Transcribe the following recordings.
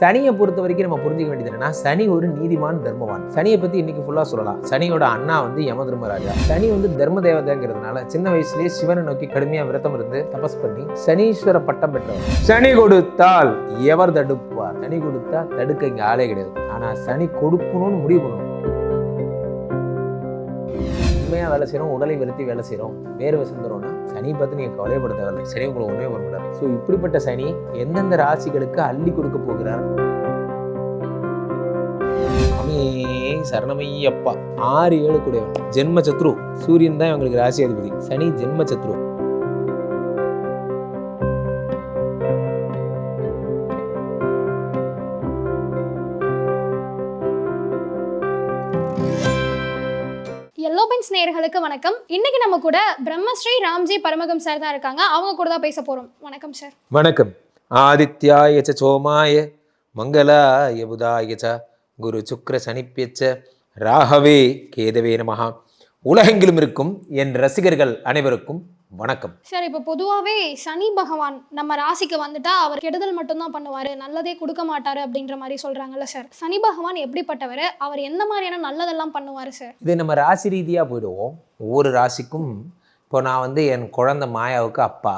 சனியை பொறுத்த வரைக்கும் நம்ம புரிஞ்சுக்க வேண்டியது என்னன்னா சனி ஒரு நீதிமான் தர்மவான். சனியை பத்தி இன்னைக்கு ஃபுல்லா சொல்லலாம். சனியோட அண்ணா வந்து யம தர்மராஜா சனி வந்து தர்ம தேவதைங்கிறதுனால சின்ன வயசுலயே சிவனை நோக்கி கடுமையா விரதம் இருந்து தபஸ் பண்ணி சனீஸ்வர பட்டம் பெற்றவர். சனி கொடுத்தால் எவர் தடுப்பார்? சனி கொடுத்தா தடுக்க இங்க ஆளே கிடையாது. ஆனா சனி கொடுக்கணும்னு முடிவு பண்ணணும். உண்மையாக வேலை செய்கிறோம் உடலை வருத்தி வேலை செய்கிறோம் வேர்வை சிந்துறோம்னா சனி பார்த்து நீங்கள் கவலைப்பட தேவையில்லை சனி உங்களை ஒன்றே பண்ண முடியாது ஸோ இப்படிப்பட்ட சனி எந்தெந்த ராசிகளுக்கு அள்ளி கொடுக்க போகிறார்? சரணமையப்பா. ஆறு ஏழு கூடியவன். ஜென்ம சத்ரு. சூரியன் தான் இவங்களுக்கு ராசி அதிபதி. சனி ஜென்ம சத்ரு. நேயர்களுக்கு வணக்கம். இன்னைக்கு நம்ம கூட பிரம்மஸ்ரீ ராம்ஜி பரமகம் சார் தான் இருக்காங்க. அவங்க கூட தான் பேச போறோம். வணக்கம் சார் வணக்கம். ஆதித்யாய ச சோமாய மங்களாய புதாய ச குரு சுக்ர சனிப்பியச்ச ராகவே கேதவே நமகா உலகெங்கிலும் இருக்கும் என் ரசிகர்கள் அனைவருக்கும் வணக்கம். சார் இப்போ பொதுவாகவே சனி பகவான் நம்ம ராசிக்கு வந்துட்டா அவர் கெடுதல் மட்டும்தான் பண்ணுவார் நல்லதே கொடுக்க மாட்டாரு அப்படின்ற மாதிரி சொல்றாங்கல்ல சார். சனி பகவான் எப்படிப்பட்டவர்? அவர் எந்த மாதிரியான நல்லதெல்லாம் பண்ணுவார் சார்? இது நம்ம ராசி ரீதியாக போயிடுவோம். ஒவ்வொரு ராசிக்கும் இப்போ நான் வந்து என் குழந்தை மாயாவுக்கு அப்பா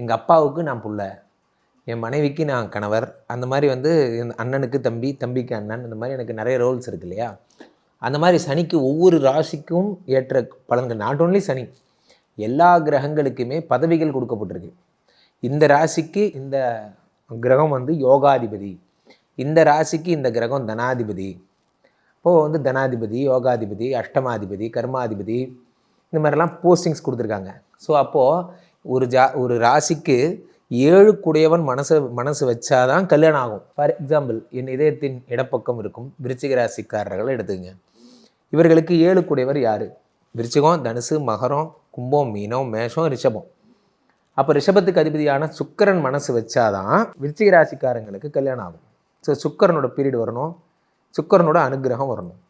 எங்கள் அப்பாவுக்கு நான் புள்ள என் மனைவிக்கு நான் கணவர் அந்த மாதிரி வந்து என் அண்ணனுக்கு தம்பி தம்பிக்கு அண்ணன் இந்த மாதிரி எனக்கு நிறைய ரோல்ஸ் இருக்கு இல்லையா? அந்த மாதிரி சனிக்கு ஒவ்வொரு ராசிக்கும் ஏற்ற பலன்கள். நாட் ஓன்லி சனி எல்லா கிரகங்களுக்குமே பதவிகள் கொடுக்கப்பட்டிருக்கு. இந்த ராசிக்கு இந்த கிரகம் வந்து யோகாதிபதி. இந்த ராசிக்கு இந்த கிரகம் தனாதிபதி. இப்போது வந்து தனாதிபதி யோகாதிபதி அஷ்டமாதிபதி கர்மாதிபதி இந்த மாதிரிலாம் போஸ்டிங்ஸ் கொடுத்துருக்காங்க. ஸோ அப்போது ஒரு ஜா ஒரு ராசிக்கு ஏழு குடையவன் மனசு மனசு வச்சாதான் கல்யாணம் ஆகும். ஃபார் எக்ஸாம்பிள் என் இதயத்தின் இடப்பக்கம் இருக்கும் விருச்சிக ராசிக்காரர்களை எடுத்துங்க இவர்களுக்கு ஏழு குடையவர் யார்? விருச்சிகம் தனுசு மகரம் கும்பம் மீனம் மேஷம் ரிஷபம். அப்போ ரிஷபத்துக்கு அதிபதியான சுக்கிரன் மனசு வச்சாதான் விருச்சிக ராசிக்காரங்களுக்கு கல்யாணம் ஆகும். ஸோ சுக்கரனோட பீரியட் வரணும். சுக்கரனோட அனுக்கிரகம் வரணும்.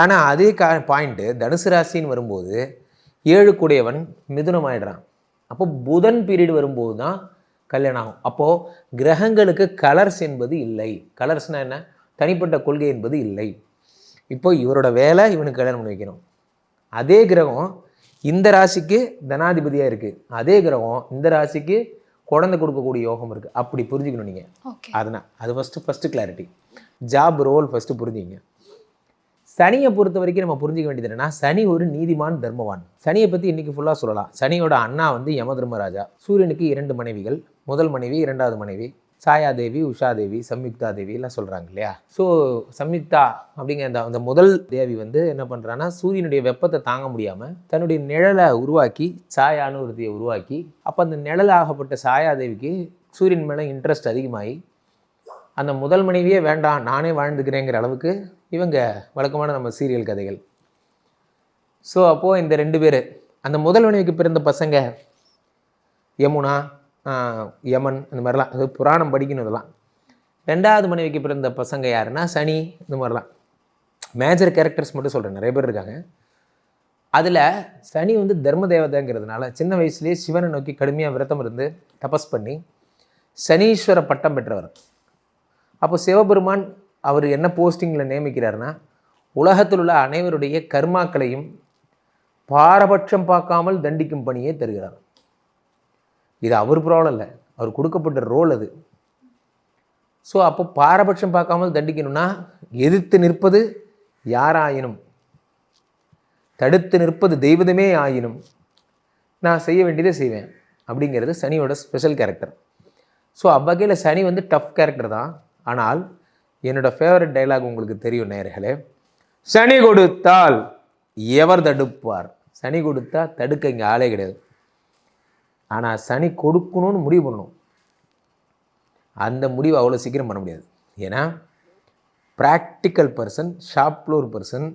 ஆனால் அதே கா பாயிண்ட்டு தனுசு ராசின்னு வரும்போது ஏழு கூடியவன் மிதுனம் ஆயிடுறான் அப்போ புதன் பீரியட் வரும்போது தான் கல்யாணம் ஆகும். அப்போது கிரகங்களுக்கு கலர்ஸ் என்பது இல்லை. கலர்ஸ்னால் என்ன? தனிப்பட்ட கொள்கை என்பது இல்லை. இப்போ இவரோட வேலை இவனுக்கு கல்யாணம் பண்ணி வைக்கணும். அதே கிரகம் இந்த ராசிக்கு தனாதிபதியாக இருக்குது அதே கிரகம் இந்த ராசிக்கு குழந்தை கொடுக்கக்கூடிய யோகம் இருக்குது அப்படி புரிஞ்சுக்கணும் நீங்கள் அதனால் அது first first clarity job role first புரிஞ்சுங்க சனியை பொறுத்த வரைக்கும் நம்ம புரிஞ்சுக்க வேண்டியது என்னன்னா சனி ஒரு நீதிமான் தர்மவான். சனியை பற்றி இன்னைக்கு ஃபுல்லாக சொல்லலாம். சனியோட அண்ணா வந்து யம தர்மராஜா. சூரியனுக்கு இரண்டு மனைவிகள். முதல் மனைவி இரண்டாவது மனைவி. சாயாதேவி உஷாதேவி சம்யுக்தா தேவி எல்லாம் சொல்கிறாங்க இல்லையா? ஸோ சம்யுக்தா அப்படிங்கிற அந்த அந்த முதல் தேவி வந்து என்ன பண்ணுறான்னா சூரியனுடைய வெப்பத்தை தாங்க முடியாமல் தன்னுடைய நிழலை உருவாக்கி சாயான்னு ஒருத்தியை உருவாக்கி அப்போ அந்த நிழலாகப்பட்ட சாயாதேவிக்கு சூரியன் மேலே இன்ட்ரெஸ்ட் அதிகமாகி அந்த முதல் மனைவியே வேண்டாம் நானே வாழ்ந்துக்கிறேங்கிற அளவுக்கு இவங்க வழக்கமான நம்ம சீரியல் கதைகள். ஸோ அப்போது இந்த ரெண்டு பேர் அந்த முதல் மனைவிக்கு பிறந்த பசங்க யமுனா யமன் இந்த மாதிரிலாம். அது புராணம் படிக்கணும் இதெல்லாம். ரெண்டாவது மனைவிக்கு பிறந்த பசங்க யாருன்னா சனி இந்த மாதிரிலாம். மேஜர் கேரக்டர்ஸ் மட்டும் சொல்கிறேன் நிறைய பேர் இருக்காங்க. அதில் சனி வந்து தர்ம தேவதைங்கிறதுனால சின்ன வயசுலேயே சிவனை நோக்கி கடுமையாக விரதம் இருந்து தபஸ் பண்ணி சனீஸ்வர பட்டம் பெற்றவர். அப்போ சிவபெருமான் அவர் என்ன போஸ்டிங்கில் நியமிக்கிறாருன்னா உலகத்தில் உள்ள அனைவருடைய கர்மாக்களையும் பாரபட்சம் பார்க்காமல் தண்டிக்கும் பணியை தருகிறார். இது அவர் ப்ராப்ளம் இல்லை. அவர் கொடுக்கப்பட்ட ரோல் அது. ஸோ அப்போ பாரபட்சம் பார்க்காமல் தண்டிக்கணும்னா எதிர்த்து நிற்பது யாராயினும். தடுத்து நிற்பது தெய்வதமே ஆயினும். நான் செய்ய வேண்டியதை செய்வேன் அப்படிங்கிறது சனியோட ஸ்பெஷல் கேரக்டர் ஸோ அவ்வகையில் சனி வந்து டஃப் கேரக்டர் தான். ஆனால் என்னோட ஃபேவரட் டைலாக் உங்களுக்கு தெரியும் நேர்களே சனி கொடுத்தால் எவர் தடுப்பார்? சனி கொடுத்தா தடுக்க இங்கே ஆளே கிடையாது. ஆனால் சனி கொடுக்கணும்னு முடிவு பண்ணணும். அந்த முடிவு அவ்வளோ சீக்கிரம் பண்ண முடியாது. ஏன்னா ப்ராக்டிக்கல் பர்சன் ஷாப்லோர் பர்சன்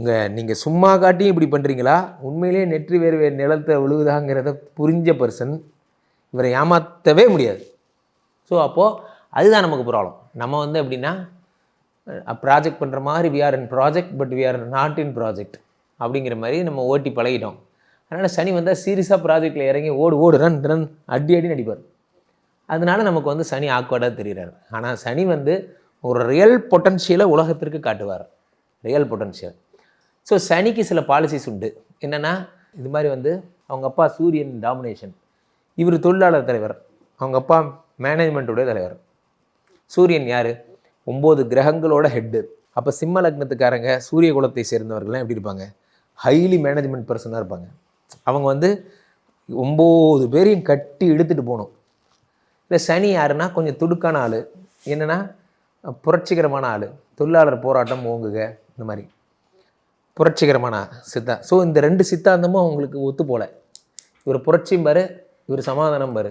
இங்கே நீங்கள் சும்மா காட்டியும் இப்படி பண்ணுறீங்களா உண்மையிலேயே நெற்றி வேறு வேறு நிலத்தை விழுகுதாங்கிறத புரிஞ்ச பர்சன் இவரை ஏமாற்றவே முடியாது. ஸோ அப்போது அதுதான் நமக்கு ப்ராப்ளம் நம்ம வந்து எப்படின்னா ப்ராஜெக்ட் பண்ணுற மாதிரி we are in project but we are not in project அப்படிங்கிற மாதிரி நம்ம ஓட்டி பழகிட்டோம். அதனால் சனி வந்தால் சீரியஸாக ப்ராஜெக்டில் இறங்கி ஓடு ஓடு ரன் ரன் அடி அடி நடிப்பார் அதனால நமக்கு வந்து சனி ஆக்வர்டாக தெரிகிறார் ஆனால் சனி வந்து ஒரு ரியல் பொட்டன்ஷியலை உலகத்திற்கு காட்டுவார். ரியல் பொட்டன்ஷியல் ஸோ சனிக்கு சில பாலிசிஸ் உண்டு. என்னென்னா இது மாதிரி வந்து அவங்க அப்பா சூரியன் டாமினேஷன் இவர் தொழிலாளர் தலைவர். அவங்க அப்பா மேனேஜ்மெண்ட்டுடைய தலைவர். சூரியன் யார்? ஒம்பது கிரகங்களோட ஹெட்டு அப்போ சிம்ம லக்னத்துக்காரங்க சூரிய குலத்தை சேர்ந்தவர்கள்லாம் எப்படி இருப்பாங்க? ஹைலி மேனேஜ்மெண்ட் பர்சனாக இருப்பாங்க. அவங்க வந்து ஒம்பது பேரையும் கட்டி எடுத்துகிட்டு போகணும். இல்லை சனி யாருன்னா கொஞ்சம் துடுக்கான ஆள். என்னென்னா புரட்சிகரமான ஆள். தொழிலாளர் போராட்டம் ஓங்குக இந்த மாதிரி. புரட்சிகரமான சித்தா. ஸோ இந்த ரெண்டு சித்தாந்தமும் அவங்களுக்கு ஒத்து போல. இவர் புரட்சியும் பாரு இவர் சமாதானம் பாரு.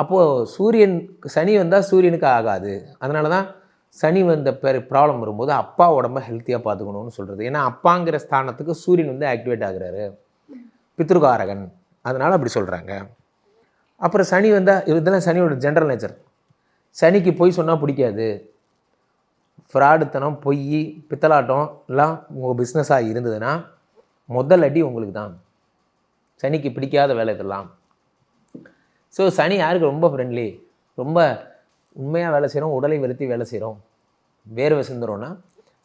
அப்போது சூரியன் சனி வந்தால் சூரியனுக்கு ஆகாது. அதனால தான் சனி வந்த பெரு ப்ராப்ளம் வரும்போது அப்பா உடம்ப ஹெல்த்தியாக பார்த்துக்கணும்னு சொல்கிறது ஏன்னா அப்பாங்கிற ஸ்தானத்துக்கு சூரியன் வந்து ஆக்டிவேட் ஆகுறாரு. பித்ருகாரகன். அதனால் அப்படி சொல்கிறாங்க அப்புறம் சனி வந்தால் இதெல்லாம் சனியோட ஜென்ரல் நேச்சர் சனிக்கு பொய் சொன்னால் பிடிக்காது. ஃப்ராடுத்தனம் பொய் பித்தலாட்டம் எல்லாம் உங்கள் பிஸ்னஸாக இருந்ததுன்னா முதல் அடி உங்களுக்கு தான். சனிக்கு பிடிக்காத வேலை இதெல்லாம். ஸோ சனி யாருக்கு ரொம்ப ஃப்ரெண்ட்லி ரொம்ப உண்மையாக வேலை செய்கிறோம் உடலை வெளுத்தி வேலை செய்கிறோம் வேர்வை சிந்துறோன்னா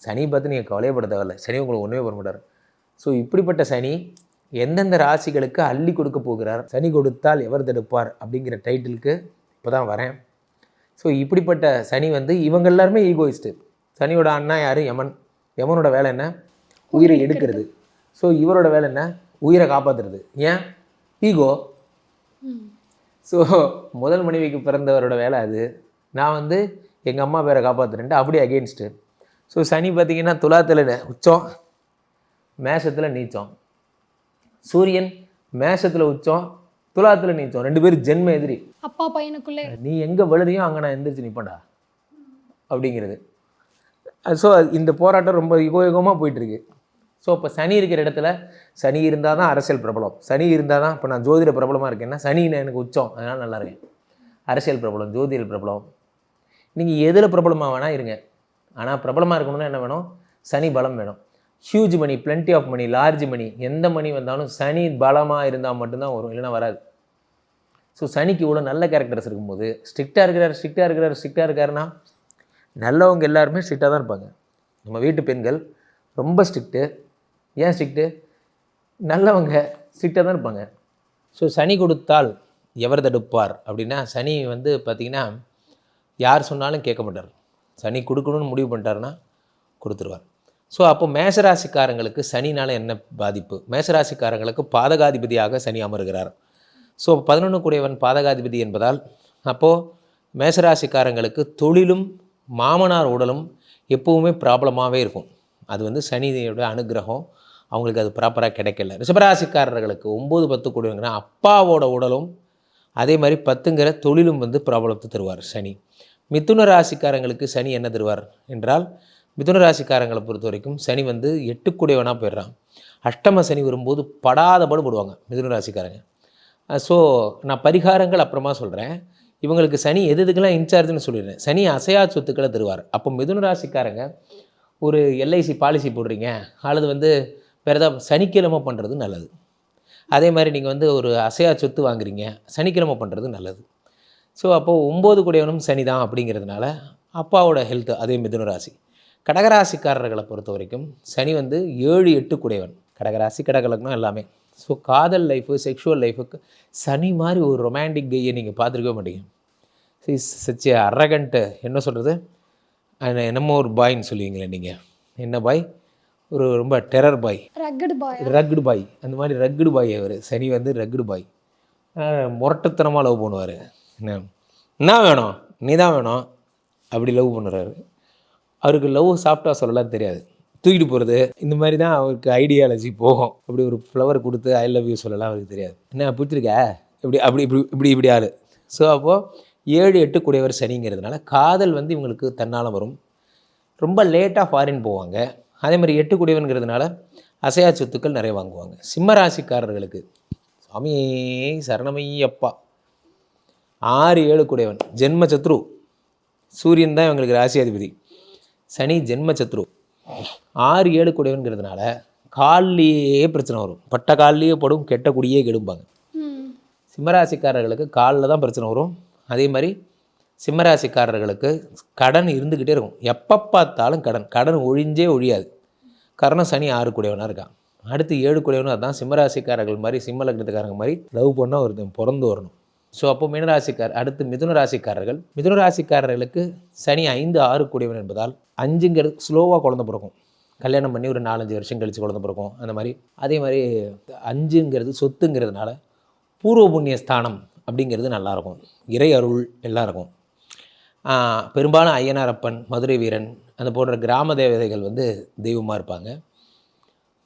சனி பார்த்து நீங்கள் கவலையப்பட தேவையில்ல. சனி உங்களுக்கு ஒன்றுமே பண்ண மாட்டார். ஸோ இப்படிப்பட்ட சனி எந்தெந்த ராசிகளுக்கு அள்ளி கொடுக்க போகிறார் சனி கொடுத்தால் எவர் தடுப்பார் அப்படிங்கிற டைட்டிலுக்கு இப்போ தான் வரேன். ஸோ இப்படிப்பட்ட சனி வந்து இவங்க எல்லாருமே ஈகோயிஸ்ட்டு சனியோட அண்ணா யார்? யமன். யமனோட வேலை என்ன? உயிரை எடுக்கிறது. ஸோ இவரோட வேலை என்ன? உயிரை காப்பாற்றுறது ஏன்? ஈகோ ஸோ முதல் மனைவிக்கு பிறந்தவரோட வேலை அது. நான் வந்து எங்கள் அம்மா பேரை காப்பாற்றுறேன்ட்டு அப்படியே அகெயின்ஸ்ட்டு ஸோ சனி பார்த்தீங்கன்னா துலாத்தில் உச்சம் மேஷத்தில் நீச்சம். சூரியன் மேஷத்தில் உச்சம் துலாத்தில் நீச்சம். ரெண்டு பேரும் ஜென்ம எதிரி. அப்பா பையனுக்குள்ளே. நீ எங்கே விழுதையோ அங்கே நான் எந்திரிச்சு நிற்பேன்டா அப்படிங்கிறது. ஸோ இந்த போராட்டம் ரொம்ப யுகயுகமாக போயிட்டுருக்கு. ஸோ இப்போ சனி இருக்கிற இடத்துல சனி இருந்தால் தான் அரசியல் பிரபலம். சனி இருந்தால் தான் இப்போ நான் ஜோதிட பிரபலமாக இருக்கேன்னா சனி எனக்கு உச்சம். அதனால் நல்லா இருக்கேன். அரசியல் பிரபலம் ஜோதிட பிரபலம். நீங்கள் எதில் பிரபலமாக வேணால் இருங்க. ஆனால் பிரபலமாக இருக்கணும்னா என்ன வேணும்? சனி பலம் வேணும். Huge money plenty of money large money எந்த மணி வந்தாலும் சனி பலமாக இருந்தால் மட்டும்தான் வரும் இல்லைன்னா வராது. ஸோ சனிக்கு இவ்வளோ நல்ல கேரக்டர்ஸ் இருக்கும்போது ஸ்ட்ரிக்டாக இருக்கிறார் ஸ்ட்ரிக்டாக இருக்கிறார் ஸ்ட்ரிக்டாக இருக்காருன்னா நல்லவங்க எல்லாருமே ஸ்ட்ரிக்டாக தான் இருப்பாங்க. நம்ம வீட்டு பெண்கள் ரொம்ப ஸ்ட்ரிக்ட்டு ஏன் ஸ்ட்ரிக்ட்டு நல்லவங்க ஸ்ட்ரிக்டாக தான் இருப்பாங்க. ஸோ சனி கொடுத்தால் எவர் தடுப்பார்? அப்படின்னா சனி வந்து பார்த்திங்கன்னா யார் சொன்னாலும் கேட்க மாட்டார். சனி கொடுக்கணும்னு முடிவு பண்ணிட்டாருன்னா கொடுத்துருவார். ஸோ அப்போ மேஷராசிக்காரங்களுக்கு சனினால் என்ன பாதிப்பு? மேஷராசிக்காரங்களுக்கு பாதகாதிபதியாக சனி அமர்கிறார். ஸோ பதினொன்று கூடியவன் பாதகாதிபதி என்பதால் அப்போது மேஷராசிக்காரங்களுக்கு தொழிலும் மாமனார் உடலும் எப்பவுமே ப்ராப்ளமாகவே இருக்கும். அது வந்து சனியோட அனுகிரகம். அவங்களுக்கு அது ப்ராப்பராக கிடைக்கல. ரிஷபராசிக்காரர்களுக்கு ஒம்பது பத்து கூடியவங்கன்னா அப்பாவோட உடலும் அதே மாதிரி பத்துங்கிற தொழிலும் வந்து ப்ராப்ளத்தை தருவார் சனி. மிதுன ராசிக்காரங்களுக்கு சனி என்ன தருவார் என்றால் மிதுன ராசிக்காரங்களை பொறுத்த வரைக்கும் சனி வந்து எட்டுக்குடையவனாக போயிடுறான். அஷ்டம சனி வரும்போது படாத போடுவாங்க மிதுன ராசிக்காரங்க ஸோ நான் பரிகாரங்கள் அப்புறமா சொல்கிறேன் இவங்களுக்கு சனி எது எதுக்கெல்லாம் இன்சார்ஜ்னு சொல்லிடுறேன். சனி அசையா சொத்துக்களை தருவார். அப்போ மிதுன ராசிக்காரங்க ஒரு எல்ஐசி பாலிசி போடுறீங்க. அல்லது வந்து வேறு ஏதாவது சனிக்கிழமை பண்ணுறது நல்லது. அதே மாதிரி நீங்கள் வந்து ஒரு அசையா சொத்து வாங்குறீங்க. சனிக்கிழமை பண்ணுறது நல்லது. ஸோ அப்போது ஒம்பது கூடையவனும் சனி தான் அப்படிங்கிறதுனால அப்பாவோட ஹெல்த் அதே மிதுன ராசி கடகராசிக்காரர்களை பொறுத்த வரைக்கும் சனி வந்து ஏழு எட்டு கூடையவன். கடகராசி கடகலக்னம் எல்லாமே. ஸோ காதல் லைஃபு செக்ஷுவல் லைஃபுக்கு சனி மாதிரி ஒரு ரொமான்டிக் கையை நீங்கள் பார்த்துருக்கவே மாட்டீங்க. சச் அரகண்ட்டு என்ன சொல்கிறது என்னமோ ஒரு பாய்ன்னு சொல்லுவீங்களே நீங்கள் என்ன பாய் ஒரு ரொம்ப terror boy rugged boy rugged boy அந்த மாதிரி ரக்குடு பாய் அவர். சனி வந்து ரக்குடு பாய் முரட்டுத்தனமாக லவ் பண்ணுவார். என்ன? என்ன வேணும்? நீ தான் வேணும். அப்படி லவ் பண்ணுறாரு. அவருக்கு லவ் சாஃப்டாக சொல்லலாம் தெரியாது. தூக்கிட்டு போகிறது இந்த மாதிரி தான் அவருக்கு ஐடியாலஜி போகும். அப்படி ஒரு ஃப்ளவர் கொடுத்து ஐ லவ் யூ சொல்லலாம் அவருக்கு தெரியாது. என்ன பிடிச்சிருக்க? இப்படி அப்படி இப்படி இப்படி இப்படி ஆள். ஸோ அப்போது ஏழு எட்டு கூடியவர் சனிங்கிறதுனால காதல் வந்து இவங்களுக்கு தன்னால் வரும். ரொம்ப லேட்டாக ஃபாரின் போவாங்க. அதே மாதிரி எட்டு குடிவன்கிறதுனால அசையா சொத்துக்கள் நிறைய வாங்குவாங்க. சிம்ம ராசிக்காரர்களுக்கு. சுவாமி சரணமையப்பா ஆறு ஏழு குடையவன். ஜென்ம சத்ரு. சூரியன் தான் இவங்களுக்கு ராசியாதிபதி சனி ஜென்ம சத்ரு. ஆறு ஏழு குடையவன்கிறதுனால கால்லையே பிரச்சனை வரும். பட்ட கால்லையே படும் கெட்ட குடியே கெடும்பாங்க. சிம்மராசிக்காரர்களுக்கு காலில் தான் பிரச்சனை வரும். அதே மாதிரி சிம்மராசிக்காரர்களுக்கு கடன் இருந்துக்கிட்டே இருக்கும். எப்போ பார்த்தாலும் கடன். கடன் ஒழிஞ்சே ஒழியாது. காரணம் சனி ஆறு கூடியவனாக இருக்கான். அடுத்து ஏழு கூடியவனும் அதான் சிம்மராசிக்காரர்கள் மாதிரி சிம்ம லக்னத்துக்காரங்க மாதிரி லவ் பண்ணால் ஒருத்தன் பிறந்து வரணும். ஸோ அப்போ மீனராசிக்கார் அடுத்து மிதுன ராசிக்காரர்கள் மிதுன ராசிக்காரர்களுக்கு சனி ஐந்து ஆறு கூடியவன் என்பதால் அஞ்சுங்கிறது ஸ்லோவாக குழந்த பிறக்கும். கல்யாணம் பண்ணி ஒரு நாலஞ்சு வருஷம் கழித்து குழந்த பிறக்கும். அந்த மாதிரி. அதே மாதிரி அஞ்சுங்கிறது சொத்துங்கிறதுனால பூர்வ புண்ணிய ஸ்தானம் அப்படிங்கிறது நல்லாயிருக்கும். இறை அருள் எல்லாம் இருக்கும் பெரும்பாலும் ஐயனாரப்பன் மதுரை வீரன் அந்த போன்ற கிராம தேவதைகள் வந்து தெய்வமாக இருப்பாங்க.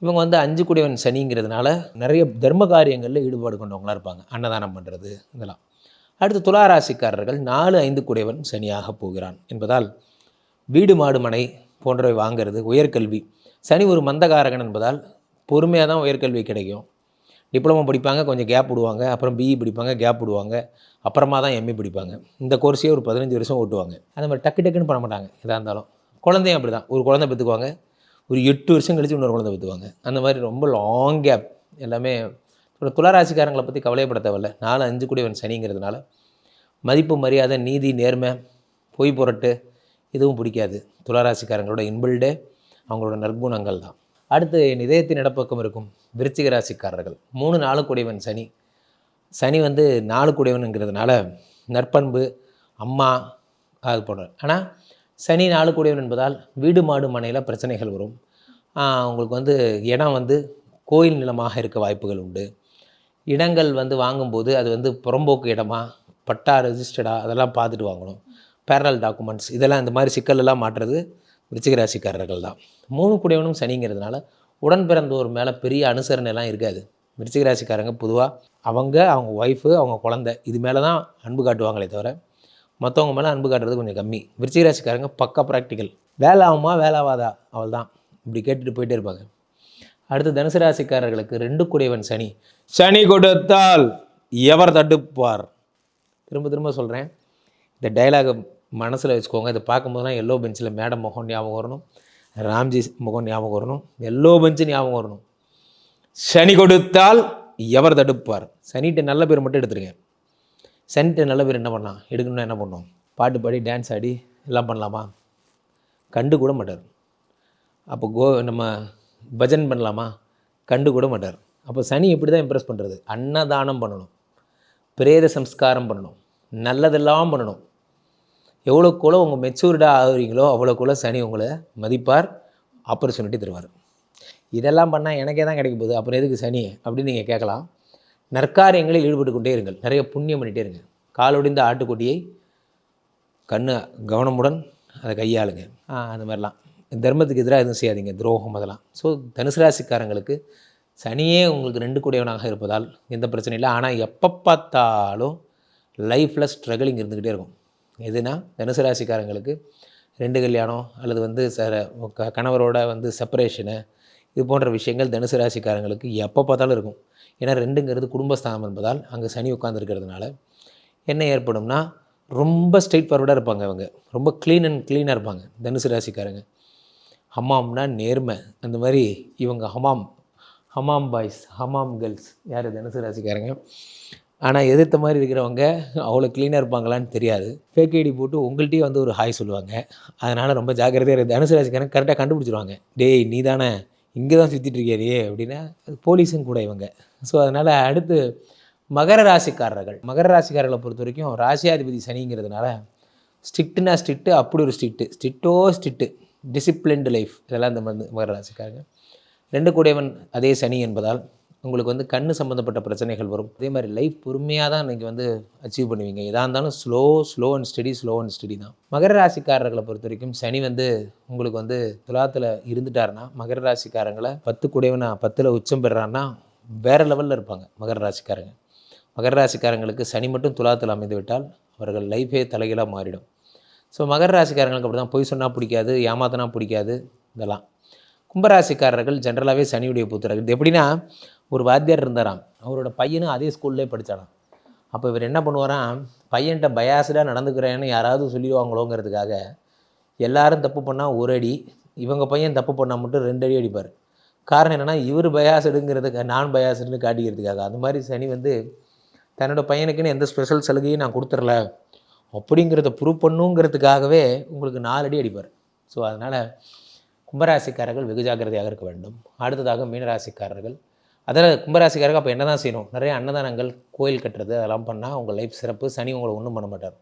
இவங்க வந்து அஞ்சு குடிவன் சனிங்கிறதுனால நிறைய தர்ம காரியங்களில் ஈடுபாடு கொண்டவங்களா இருப்பாங்க. அன்னதானம் பண்ணுறது இதெல்லாம். அடுத்து துளாராசிக்காரர்கள் நாலு ஐந்து குடைவன் சனியாக போகிறான் என்பதால் வீடு மாடு மனை போன்றவை வாங்கிறது உயர்கல்வி. சனி ஒரு மந்தகாரகன் என்பதால் பொறுமையாக தான் உயர்கல்வி கிடைக்கும். டிப்ளமோ படிப்பாங்க கொஞ்சம் கேப் விடுவாங்க அப்புறம் பிஇ படிப்பாங்க கேப் விடுவாங்க அப்புறமா தான் எம்ஏ படிப்பாங்க. இந்த கோர்ஸையே ஒரு பதினஞ்சு வருஷம் ஓட்டுவாங்க. அந்த மாதிரி டக்கு டக்குன்னு பண்ண மாட்டாங்க எதாக இருந்தாலும். குழந்தையும் அப்படி தான் ஒரு குழந்தை பெற்றுக்குவாங்க ஒரு எட்டு வருஷம் கழிச்சு இன்னொரு குழந்தை பெற்றுவாங்க. அந்த மாதிரி ரொம்ப லாங் கேப் எல்லாமே ஒரு துளாராசிக்காரங்களை பற்றி கவலைப்பட தேவையில்ல. நாலு அஞ்சு கூடியவன் சனிங்கிறதுனால மதிப்பு மரியாதை நீதி நேர்மை பொய் புரட்டு இதுவும் பிடிக்காது. துளாராசிக்காரங்களோட இன்பில்டே அவங்களோட நற்குணங்கள் தான். அடுத்து என் இதயத்தின் இடப்பக்கம் இருக்கும் விருச்சிக ராசிக்காரர்கள். மூணு நாலு கூடியவன் சனி. சனி வந்து நாலு கூடியவனுங்கிறதுனால நற்பண்பு அம்மா அது போன்ற. ஆனால் சனி நாலு கூடியவன் என்பதால் வீடு மாடு மனையில் பிரச்சனைகள் வரும். உங்களுக்கு வந்து இடம் வந்து கோயில் நிலமாக இருக்க வாய்ப்புகள் உண்டு. இடங்கள் வந்து வாங்கும்போது அது வந்து புறம்போக்கு இடமா பட்டா ரெஜிஸ்டர்டா அதெல்லாம் பார்த்துட்டு வாங்கணும். பேரல் டாக்குமெண்ட்ஸ் இதெல்லாம் இந்த மாதிரி சிக்கலெல்லாம் மாட்டுறது தான். மூணு கூடியவனும் சனிங்கிறதுனால உடன் பிறந்தோர் மேலே பெரிய அனுசரணை எல்லாம் இருக்காது. விருச்சிக ராசிக்காரங்க பொதுவாக அவங்க அவங்க ஒய்ஃபு அவங்க குழந்தை இது மேலே தான் அன்பு காட்டுவாங்களே தவிர மற்றவங்க மேலே அன்பு காட்டுறது கொஞ்சம் கம்மி. விருச்சிக ராசிக்காரங்க பக்கா ப்ராக்டிக்கல் வேலை ஆகுமா வேலை ஆகாதா அவள் தான் இப்படி கேட்டுட்டு போயிட்டே இருப்பாங்க. அடுத்து தனுசு ராசிக்காரர்களுக்கு ரெண்டு குடையவன் சனி. சனி கொடுத்தால் எவர் தடுப்பார் திரும்ப திரும்ப சொல்கிறேன் இந்த டைலாகை மனசில் வச்சுக்கோங்க. இதை பார்க்கும்போதுலாம் எல்லோ பெஞ்சில் மேடம் முகம் ஞாபகம் வரணும். ராம்ஜி முகம் ஞாபகம் வரணும். எல்லோ பெஞ்சு ஞாபகம் வரணும். சனி கொடுத்தால் எவர் தடுப்பார் சனிகிட்ட நல்ல பேர் மட்டும் எடுத்துருங்க. சென்ட்டு நல்ல பேர் என்ன பண்ணலாம்? எடுக்கணும்னா என்ன பண்ணோம்? பாட்டு பாடி டான்ஸ் ஆடி எல்லாம் பண்ணலாமா? கண்டு கூட மாட்டார். அப்போ கோ நம்ம பஜன் பண்ணலாமா? கண்டு கூட மாட்டார். அப்போ சனி எப்படி தான் இம்ப்ரெஸ் பண்ணுறது அன்னதானம் பண்ணணும். பிரேத சம்ஸ்காரம் பண்ணணும். நல்லதெல்லாம் பண்ணணும். எவ்வளோக்குள்ள உங்கள் மெச்சூர்டாக ஆகுறீங்களோ அவ்வளோக்குள்ள சனி உங்களை மதிப்பார் ஆப்பர்ச்சுனிட்டி தருவார். இதெல்லாம் பண்ணால் எனக்கே தான் கிடைக்க போகுது. அப்புறம் எதுக்கு சனி? அப்படின்னு நீங்கள் கேட்கலாம். நற்காரியங்களில் ஈடுபட்டு கொண்டே இருங்கள். நிறைய புண்ணியம் பண்ணிகிட்டே இருங்க. காலொடிந்த ஆட்டுக்குட்டியை கண்ணு கவனமுடன் அதை கையாளுங்க. அந்த மாதிரிலாம். தர்மத்துக்கு எதிராக எதுவும் செய்யாதீங்க. துரோகம் அதெல்லாம். ஸோ தனுசு ராசிக்காரங்களுக்கு சனியே உங்களுக்கு ரெண்டு கூடியவனாக இருப்பதால் எந்த பிரச்சனையும் இல்லை. ஆனால் எப்போ பார்த்தாலும் லைஃப்பில் ஸ்ட்ரகிளிங் இருந்துக்கிட்டே இருக்கும். எதுனா தனுசு ராசிக்காரங்களுக்கு ரெண்டு கல்யாணம் அல்லது வந்து ச க- கணவரோட வந்து செப்பரேஷனு இது போன்ற விஷயங்கள் தனுசு ராசிக்காரங்களுக்கு எப்போ பார்த்தாலும் இருக்கும். ஏன்னா ரெண்டுங்கிறது குடும்பஸ்தானம் என்பதால் அங்கே சனி உட்காந்துருக்கிறதுனால என்ன ஏற்படும்னா ரொம்ப ஸ்ட்ரெயிட் ஃபார்வர்டாக இருப்பாங்க அவங்க ரொம்ப க்ளீன் அண்ட் க்ளீனாக இருப்பாங்க தனுசு ராசிக்காரங்க. ஹமாம்னா நேர்மை. அந்த மாதிரி இவங்க ஹமாம் ஹமாம் பாய்ஸ் ஹமாம் கேர்ள்ஸ் யார்? தனுசு ராசிக்காரங்க. ஆனால் எதிர்த்த மாதிரி இருக்கிறவங்க அவ்வளோ க்ளீனாக இருப்பாங்களான்னு தெரியாது. ஃபேக் ஐடி போட்டு உங்கள்கிட்டயே வந்து ஒரு ஹாய் சொல்லுவாங்க. அதனால் ரொம்ப ஜாக்கிரதையாக இருக்குது தனுசு ராசிக்காரங்க கரெக்டாக கண்டுபிடிச்சிருவாங்க. டேய் நீ தானே இங்கே தான் சுற்றிட்டு அப்படின்னா அது போலீஸும் கூட இவங்க. ஸோ அதனால் அடுத்து மகர ராசிக்காரர்கள். மகர ராசிக்காரர்களை பொறுத்த வரைக்கும் ராசியாதிபதி சனிங்கிறதுனால ஸ்ட்ரிக்ட்டுனா ஸ்ட்ரிக்ட்டு அப்படி ஒரு ஸ்ட்ரிக்ட்டு ஸ்ட்ரிக்டோ ஸ்ட்ரிக்ட்டு டிசிப்ளின்டு லைஃப் இதெல்லாம் இந்த மருந்து மகர ராசிக்காரங்க. ரெண்டு கூடையவன் அதே சனி என்பதால் உங்களுக்கு வந்து கண்ணு சம்மந்தப்பட்ட பிரச்சனைகள் வரும். அதே மாதிரி லைஃப் பொறுமையாக தான் நீங்கள் வந்து அச்சீவ் பண்ணுவீங்க. எதாக இருந்தாலும் slow slow and steady slow and steady தான். மகர ராசிக்காரர்களை பொறுத்த வரைக்கும் சனி வந்து உங்களுக்கு வந்து துலாத்தில் இருந்துட்டாருன்னா மகர ராசிக்காரங்களை பத்து கூடையவனா பத்தில் உச்சம் பெறான்னா வேறு லெவலில் இருப்பாங்க மகர ராசிக்காரங்க. மகர ராசிக்காரங்களுக்கு சனி மட்டும் துலாத்தில் அமைந்து விட்டால் அவர்கள் லைஃபே தலைகீழாக மாறிடும். ஸோ மகர ராசிக்காரங்களுக்கு அப்படி தான் பொய் சொன்னால் பிடிக்காது ஏமாத்தினா பிடிக்காது இதெல்லாம். கும்பராசிக்காரர்கள் ஜென்ரலாகவே சனியுடைய புத்திரர்கள். இது எப்படின்னா ஒரு வாத்தியார் இருந்தாராம். அவரோட பையனும் அதே ஸ்கூல்லே படித்தாராம் அப்போ இவர் என்ன பண்ணுவாராம்? பையன்கிட்ட பயாசடாக நடந்துக்கிறேன்னு யாராவது சொல்லிடுவாங்களோங்கிறதுக்காக எல்லாரும் தப்பு பண்ணால் ஒரு அடி இவங்க பையன் தப்பு பண்ணால் மட்டும் ரெண்டு அடி அடிப்பார். காரணம் என்னென்னா இவர் பயாசடுங்கிறதுக்கு நான் பயாசடுன்னு காட்டிக்கிறதுக்காக. அந்த மாதிரி சனி வந்து தன்னோட பையனுக்குன்னு எந்த ஸ்பெஷல் சலுகையும் நான் கொடுத்துடல. அப்படிங்கிறத ப்ரூவ் பண்ணுங்கிறதுக்காகவே உங்களுக்கு நாலு அடி அடிப்பார். ஸோ அதனால் கும்பராசிக்காரர்கள் வெகு ஜாக்கிரதையாக இருக்க வேண்டும். அடுத்ததாக மீனராசிக்காரர்கள். அதில் கும்பராசிக்காரருக்கு அப்போ என்ன தான் செய்யணும்? நிறைய அன்னதானங்கள் கோயில் கட்டுறது அதெல்லாம் பண்ணால் உங்கள் லைஃப் சிறப்பு. சனி உங்களை ஒன்றும் பண்ண மாட்டார்.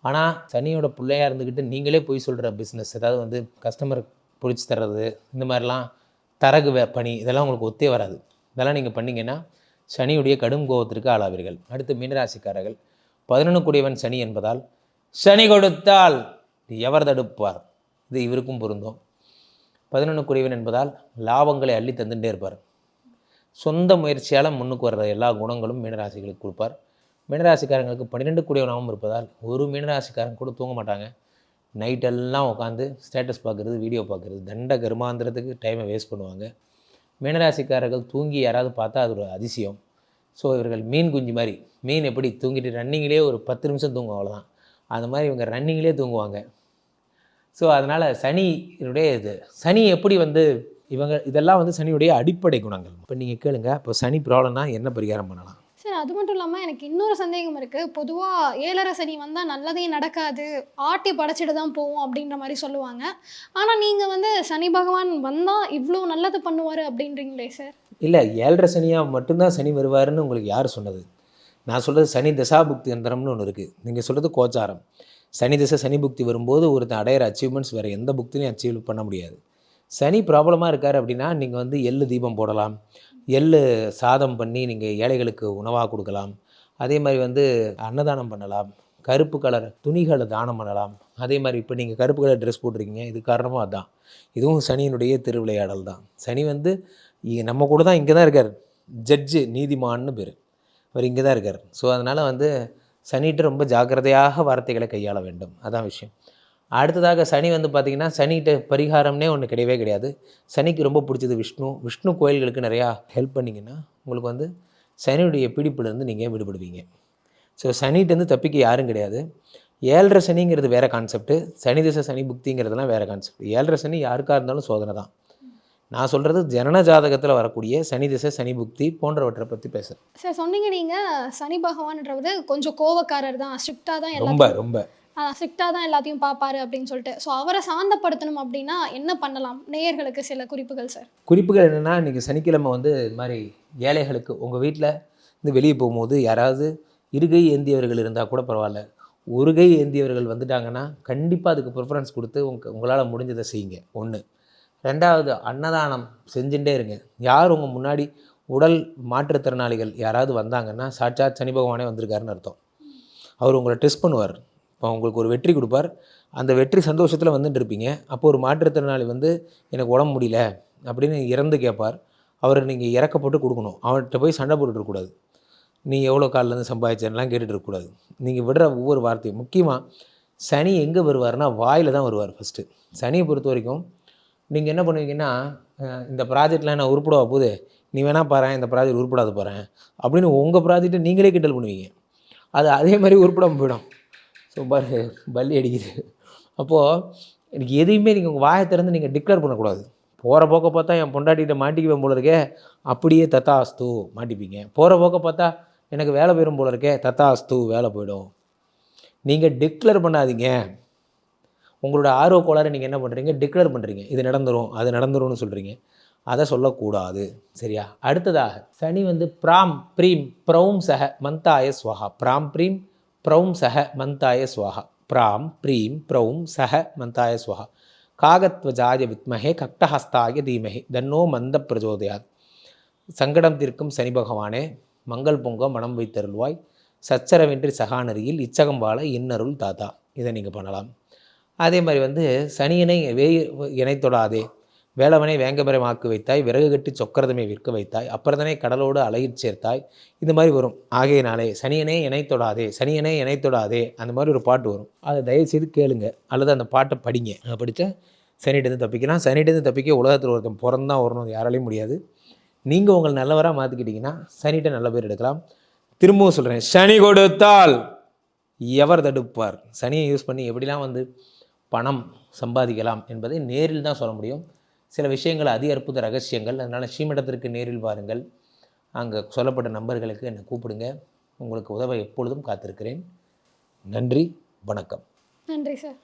ஆனால் சனியோட பிள்ளையா இருந்துக்கிட்டு நீங்களே போய் சொல்கிற பிஸ்னஸ் ஏதாவது வந்து கஸ்டமர் பிடிச்சி தர்றது இந்த மாதிரிலாம் தரகு வே- பணி இதெல்லாம் உங்களுக்கு ஒத்தே வராது. இதெல்லாம் நீங்கள் பண்ணிங்கன்னா சனியுடைய கடும் கோபத்திற்கு ஆளாவீர்கள். அடுத்து மீனராசிக்காரர்கள். பதினொன்று கூடியவன் சனி என்பதால் சனி கொடுத்தால் எவர் தடுப்பார்? இது இவருக்கும் பொருந்தும். பதினொன்று குறைவன் என்பதால் லாபங்களை அள்ளி தந்துட்டே இருப்பார். சொந்த முயற்சியால் முன்னுக்கு வர்ற எல்லா குணங்களும் மீனராசிகளுக்கு கொடுப்பார். மீனராசிக்காரங்களுக்கு பன்னிரெண்டு கூடியவனாகவும் இருப்பதால் ஒரு மீனராசிக்காரன் கூட தூங்க மாட்டாங்க. நைட்டெல்லாம் உட்காந்து ஸ்டேட்டஸ் பார்க்குறது வீடியோ பார்க்குறது தண்ட கருமாந்திரத்துக்கு டைமை வேஸ்ட் பண்ணுவாங்க. மீனராசிக்காரர்கள் தூங்கி யாராவது பார்த்தா அது ஒரு அதிசயம். ஸோ இவர்கள் மீன் குஞ்சு மாதிரி மீன் எப்படி தூங்கிட்டு ரன்னிங்லேயே ஒரு பத்து நிமிஷம் தூங்கும் அவ்வளோதான் அந்த மாதிரி இவங்க ரன்னிங்லேயே தூங்குவாங்க. ஸோ அதனால் சனியுடைய இது சனி எப்படி வந்து இவங்க இதெல்லாம் வந்து சனியுடைய அடிப்படை குணங்கள். இப்போ நீங்கள் கேளுங்க இப்போ சனி ப்ராப்ளம்னா என்ன பரிகாரம் பண்ணலாம்? சார் அது மட்டும் இல்லாமல் எனக்கு இன்னொரு சந்தேகம் இருக்குது பொதுவாக ஏழரை சனி வந்தால் நல்லதே நடக்காது ஆட்டி படைச்சிட்டு தான் போவோம் அப்படின்ற மாதிரி சொல்லுவாங்க. ஆனால் நீங்கள் வந்து சனி பகவான் வந்தால் இவ்வளோ நல்லது பண்ணுவார் அப்படின்றீங்களே சார்? இல்லை ஏழரை சனியாக மட்டும்தான் சனி வருவாருன்னு உங்களுக்கு யார் சொன்னது? நான் சொல்கிறது சனி தசாபுக்தி யந்திரம்னு ஒன்று இருக்குது நீங்கள் சொல்கிறது கோச்சாரம். சனி திசை சனி புக்தி வரும்போது ஒருத்தன் அடையிற அச்சீவ்மெண்ட்ஸ் வேறு எந்த புக்திலையும் அச்சீவ் பண்ண முடியாது. சனி ப்ராப்ளமாக இருக்கார் அப்படின்னா நீங்கள் வந்து எள்ளு தீபம் போடலாம். எள்ளு சாதம் பண்ணி நீங்கள் ஏழைகளுக்கு உணவாக கொடுக்கலாம். அதே மாதிரி வந்து அன்னதானம் பண்ணலாம். கருப்பு கலர் துணிகளை தானம் பண்ணலாம். அதே மாதிரி இப்போ நீங்கள் கருப்பு கலர் ட்ரெஸ் போட்டிருக்கீங்க இது காரணமாக அதுதான் இதுவும் சனியினுடைய திருவிளையாடல் தான். சனி வந்து நம்ம கூட தான் இங்கே தான் இருக்கார். ஜட்ஜு நீதிமான்னு பேர். அவர் இங்கே தான் இருக்கார். ஸோ அதனால் வந்து சனிட்டு ரொம்ப ஜாக்கிரதையாக வார்த்தைகளை கையாள வேண்டும். அதான் விஷயம். அடுத்ததாக சனி வந்து பார்த்திங்கன்னா சனிகிட்ட பரிகாரம்னே ஒன்று கிடையவே கிடையாது. சனிக்கு ரொம்ப பிடிச்சது விஷ்ணு. விஷ்ணு கோயில்களுக்கு நிறையா ஹெல்ப் பண்ணிங்கன்னா உங்களுக்கு வந்து சனியுடைய பிடிப்புலேருந்து நீங்கள் விடுபடுவீங்க. ஸோ சனிகிட்டேருந்து தப்பிக்க யாரும் கிடையாது. ஏழரை சனிங்கிறது வேறு கான்செப்ட்டு சனி திசை சனி புக்திங்கிறதுலாம் வேறு கான்செப்ட் ஏழரை சனி யாருக்காக இருந்தாலும் சோதனை தான். நான் சொல்கிறது ஜனன ஜாதகத்தில் வரக்கூடிய சனி திசை சனி புக்தி போன்றவற்றை பற்றி பேசுகிறேன் சார் சொன்னீங்க நீங்கள் சனி பகவான்ன்றது கொஞ்சம் கோவக்காரர் தான் ஸ்ட்ரிக்டாக தான் ரொம்ப ரொம்ப. ஸ்ட்ரிக்டாக தான் எல்லாத்தையும் பார்ப்பாரு அப்படின்னு சொல்லிட்டு. ஸோ அவரை சாந்தப்படுத்தணும் அப்படின்னா என்ன பண்ணலாம்? நேயர்களுக்கு சில குறிப்புகள் சார் குறிப்புகள் என்னென்னா இன்றைக்கி சனிக்கிழமை வந்து இது மாதிரி ஏழைகளுக்கு உங்கள் வீட்டில் இருந்து வெளியே போகும்போது யாராவது இருகை ஏந்தியவர்கள் இருந்தால் கூட பரவாயில்ல. ஒரு கை ஏந்தியவர்கள் வந்துட்டாங்கன்னா கண்டிப்பாக அதுக்கு ப்ரிஃபரன்ஸ் கொடுத்து உங்க உங்களால் முடிஞ்சதை செய்யுங்க. ஒன்று ரெண்டாவது அன்னதானம் செஞ்சுட்டே இருங்க. யார் உங்கள் முன்னாடி உடல் மாற்றுத்திறனாளிகள் யாராவது வந்தாங்கன்னா சாட்சாத் சனி பகவானே வந்திருக்காருன்னு அர்த்தம். அவர் உங்களை டெஸ்ட் பண்ணுவார். இப்போ உங்களுக்கு ஒரு வெற்றி கொடுப்பார். அந்த வெற்றி சந்தோஷத்தில் வந்துட்டு இருப்பீங்க அப்போ ஒரு மாற்றுத்திறனாளி வந்து எனக்கு உடம்பு முடியல அப்படின்னு இறந்து கேட்பார். அவர் நீங்கள் இறக்கப்பட்டு கொடுக்கணும். அவர்கிட்ட போய் சண்டை போட்டுட்டு நீ எவ்வளோ காலிலேருந்து சம்பாதிச்சேன்லாம் கேட்டுகிட்டு இருக்கக்கூடாது. நீங்கள் விடுற ஒவ்வொரு வார்த்தையும் முக்கியமாக சனி எங்கே வருவார்னா வாயில் தான் வருவார் ஃபஸ்ட்டு சனியை பொறுத்த வரைக்கும் நீங்கள் என்ன பண்ணுவீங்கன்னா இந்த ப்ராஜெக்டில் நான் உருப்பிடவா போகுது? நீ வேணா பாரு இந்த ப்ராஜெக்ட் உருப்படாத பாரு அப்படின்னு உங்கள் ப்ராஜெக்ட்டை நீங்களே கிண்டல் பண்ணுவீங்க. அது அதே மாதிரி உருப்படாமல் போயிடும். ஸோ பாரு பல்லி அடிக்குது. அப்போது எனக்கு எதையுமே நீங்கள் உங்கள் வாயை திறந்து நீங்கள் டிக்ளேர் பண்ணக்கூடாது. போகிற போக்க பார்த்தா என் பொண்டாட்டிகிட்ட மாட்டிக்குவேன் போல இருக்கே அப்படியே தத்தாஸ்து மாட்டிப்பீங்க. போகிற போக்க பார்த்தா எனக்கு வேலை போயிடும் போல இருக்கே தத்தாஸ்து வேலை போயிடும். நீங்கள் டிக்ளேர் பண்ணாதீங்க. உங்களோட ஆர்வ கோளாறு நீங்கள் என்ன பண்ணுறீங்க டிக்ளேர் பண்ணுறீங்க இது நடந்துரும் அது நடந்துரும்னு சொல்கிறீங்க அதை சொல்லக்கூடாது. சரியா? அடுத்ததாக சனி வந்து பிராம் ப்ரீம் ப்ரௌம் சக மந்தாய ஸ்வஹா பிராம் ப்ரீம் ப்ரௌம் சஹ மந்தாய ஸ்வஹா பிராம் ப்ரீம் ப்ரௌம் சஹ மந்தாய ஸ்வஹா காகத்வஜாய வித்மஹே கக்டஹஸ்தாய தீமஹே தன்னோ மந்த பிரஜோதயாத். சங்கடம் தீர்க்கும் சனி பகவானே மங்கள் பொங்க மனம் வைத்தருள்வாய். சச்சரவின்றி சகாநரியில் இச்சகம் வாழ இன்னருள் தாத்தா இதை நீங்கள் பண்ணலாம். அதே மாதிரி வந்து சனியனை வே இணை தொடாதே வேளவனை வேங்கபரமாக்கு வைத்தாய் விறகு கட்டி சொக்கரதமே விற்க வைத்தாய் அப்புறதனை கடலோடு அலையிற் சேர்த்தாய். இந்த மாதிரி வரும். ஆகையினாலே சனியனே இணை தொடாதே சனியனே இணை தொடாதே அந்த மாதிரி ஒரு பாட்டு வரும். அதை தயவுசெய்து கேளுங்க. அல்லது அந்த பாட்டை படிங்க. அதை படித்தா சனிட்டேருந்து தப்பிக்கலாம். சனிட்டேருந்து தப்பிக்க உலகத்தில் ஒருத்தன் பிறந்தான் வரணும் யாராலையும் முடியாது. நீங்கள் உங்களை நல்லவராக மாற்றிக்கிட்டீங்கன்னா சனிகிட்ட நல்ல பேர் எடுக்கலாம். திரும்பவும் சொல்கிறேன் சனி கொடுத்தால் எவர் தடுப்பார்? சனியை யூஸ் பண்ணி எப்படிலாம் வந்து பணம் சம்பாதிக்கலாம் என்பதை நேரில் தான் சொல்ல முடியும். சில விஷயங்கள் அதி அற்புத ரகசியங்கள். அதனால் ஸ்ரீமடத்திற்கு நேரில் வாருங்கள். அங்கே சொல்லப்பட்ட நம்பர்களுக்கு என்னை கூப்பிடுங்க. உங்களுக்கு உதவ எப்பொழுதும் காத்திருக்கிறேன். நன்றி வணக்கம். நன்றி சார்.